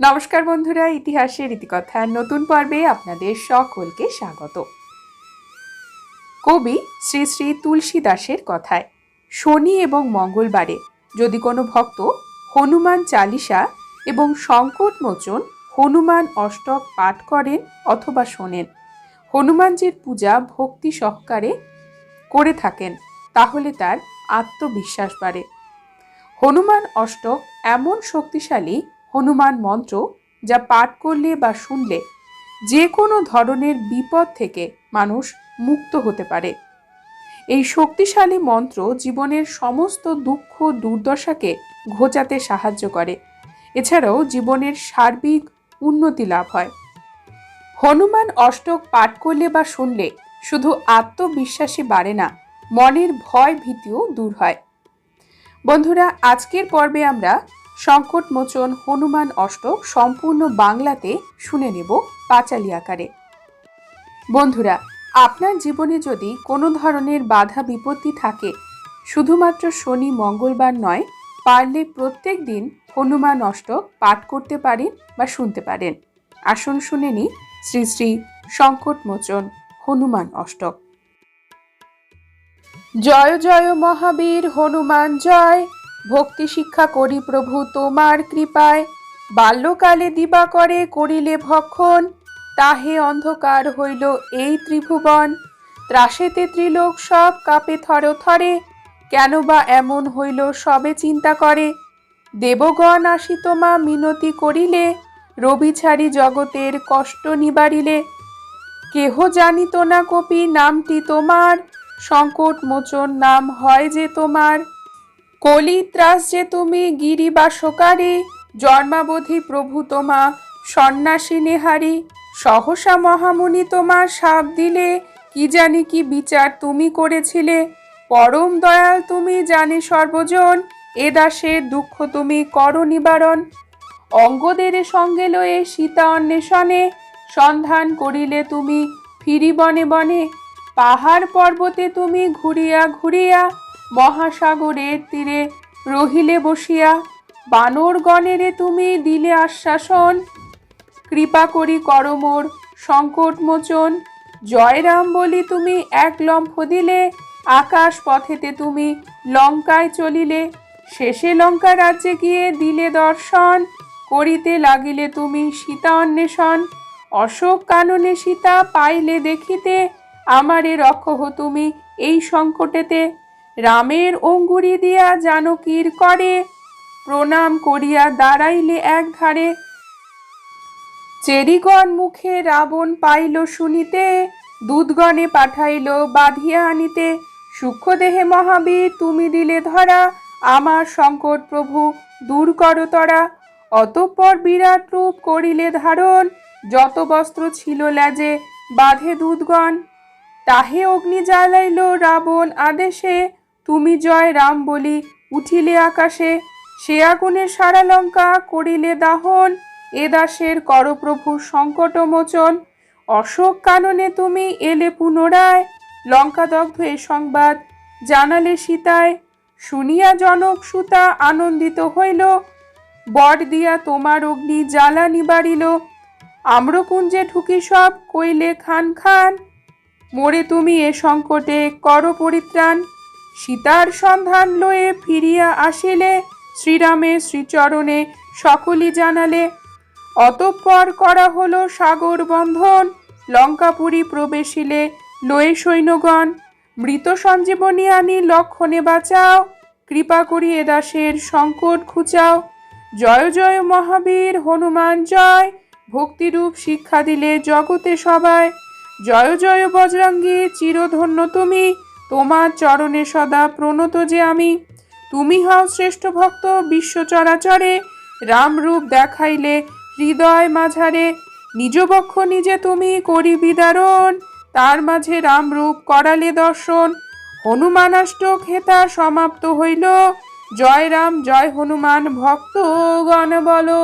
নমস্কার বন্ধুরা ইতিহাসের ইতিকথার নতুন পর্বে আপনাদের সকলকে স্বাগত। কবি শ্রী শ্রী তুলসী দাসের কথায়, শনি এবং মঙ্গলবারে যদি কোনো ভক্ত হনুমান চালিসা এবং সংকট মোচন হনুমান অষ্টক পাঠ করেন অথবা শোনেন, হনুমানজির পূজা ভক্তি সহকারে করে থাকেন, তাহলে তার আত্মবিশ্বাস বাড়ে। হনুমান অষ্টক এমন শক্তিশালী হনুমান মন্ত্র যা পাঠ করলে বা শুনলে যে কোনো ধরনের বিপদ থেকে মানুষ মুক্ত হতে পারে। এই শক্তিশালী মন্ত্র জীবনের সমস্ত দুঃখ, দুর্দশাকে ঘোচাতে সাহায্য করে। এছাড়াও জীবনের সার্বিক উন্নতি লাভ হয়। হনুমান অষ্টক পাঠ করলে বা শুনলে শুধু আত্মবিশ্বাসী বাড়ে না, মনের ভয় ভীতিও দূর হয়। বন্ধুরা, আজকের পর্বে আমরা সংকটমোচন হনুমান অষ্টক সম্পূর্ণ বাংলাতে শুনে নেব পাঁচালি আকারে। বন্ধুরা, আপনার জীবনে যদি কোনো ধরনের বাধা বিপত্তি থাকে, শুধুমাত্র শনি মঙ্গলবার নয়, পারলে প্রত্যেক দিন হনুমান অষ্টক পাঠ করতে পারেন বা শুনতে পারেন। আসুন শুনে নি শ্রী শ্রী সংকটমোচন হনুমান অষ্টক। জয় জয় মহাবীর হনুমান জয় ভক্তি শিক্ষা করি প্রভু তোমার কৃপায়। বাল্যকালে দিবা করে করিলে ভক্ষণ, তাহে অন্ধকার হইল এই ত্রিভুবন। ত্রাসেতে ত্রিলোক সব কাপে থরে থরে কেন বা এমন হইল সবে চিন্তা করে। দেবগণ আসি তোমা মিনতি করিলে রবি ছাড়ি জগতের কষ্ট নিবারিলে। কেহ জানিত না কপি নামটি তোমার, সংকট মোচন নাম হয় যে তোমার। কলি ত্রাস যে তুমি গিরি বা গিরিবাসকারী, জন্মাবধি প্রভু তোমা সন্ন্যাসী নেহারি, সহসা মহামুনি তোমার সাপ দিলে কি জানি কি বিচার তুমি করেছিলে? পরম দয়াল তুমি জানি সর্বজন, এ দাসের দুঃখ তুমি করো নিবারণ। অঙ্গদের সঙ্গে লয়ে সীতা অন্বেষণে সন্ধান করিলে তুমি ফিরি বনে বনে, পাহাড় পর্বতে তুমি ঘুরিয়া ঘুরিয়া মহাসাগরের তীরে রহিলে বসিয়া বানর গণেরে তুমি দিলে আশ্বাসন। কৃপা করি করমোর সংকট মোচন জয়রাম বলি তুমি এক লম্ফ দিলে, আকাশ পথেতে তুমি লঙ্কায় চলিলে। শেষে লঙ্কা রাজ্যে গিয়ে দিলে দর্শন, করিতে লাগিলে তুমি সীতা অন্বেষণ। অশোক কাননে সীতা পাইলে দেখিতে, আমারে রক্ষহ তুমি এই সংকটেতে। রামের অঙ্গুরি দিয়া জানকীর করে। প্রণাম করিয়া দাঁড়াইলে এক ধারে চেরিগণ মুখে রাবণ পাইল শুনিতে, দুধগণে পাঠাইল বাঁধিয়া আনিতে। সূক্ষ্মদেহে মহাবীর, তুমি দিলে ধরা, আমার সংকট প্রভু, দূর কর তরা। অতঃপর বিরাট রূপ করিলে ধারণ, যত বস্ত্র ছিল ল্যাজে বাঁধে দুধগণ। তাহে অগ্নি জ্বালাইল রাবণ আদেশে তুমি জয় রাম বলি উঠিলে আকাশে, সে আগুনে সারা লঙ্কা করিলে দাহন। এ দাসের করপ্রভু সংকট মোচন অশোক কাননে তুমি এলে পুনরায়। লঙ্কাদগ্ধ এ সংবাদ জানালে সীতায়। শুনিয়া জনক সুতা আনন্দিত হইল। বট দিয়া তোমার অগ্নি জ্বালা নিবারিল। আম্রকুঞ্জে ঢুকি সব কইলে খান খান। মোরে তুমি এ সংকটে কর পরিত্রাণ সীতার সন্ধান লয়ে ফিরিয়া আসিলে শ্রীরামের শ্রীচরণে সকলই জানালে, অতঃপর করা হলো সাগর বন্ধন, লঙ্কাপুরী প্রবেশিলে লয়ে সৈন্যগণ, মৃত সঞ্জীবনী আনি লক্ষণে বাঁচাও, কৃপা করি এ দাসের সংকট খুচাও জয় জয় মহাবীর, হনুমান জয়, ভক্তিরূপ শিক্ষা দিলে জগতে সবাই। জয় জয় বজরঙ্গী, চিরধন্য তুমি তোমার চরণে সদা প্রণত যে আমি। তুমি হও শ্রেষ্ঠ ভক্ত বিশ্ব চরাচরে। রামরূপ দেখাইলে হৃদয় মাঝারে। নিজ বক্ষ নিজে তুমি করি বিদারণ। তার মাঝে রামরূপ করালে দর্শন। হনুমানাষ্ট হেতা সমাপ্ত হইল। জয় রাম, জয় হনুমান ভক্ত গণ বলো।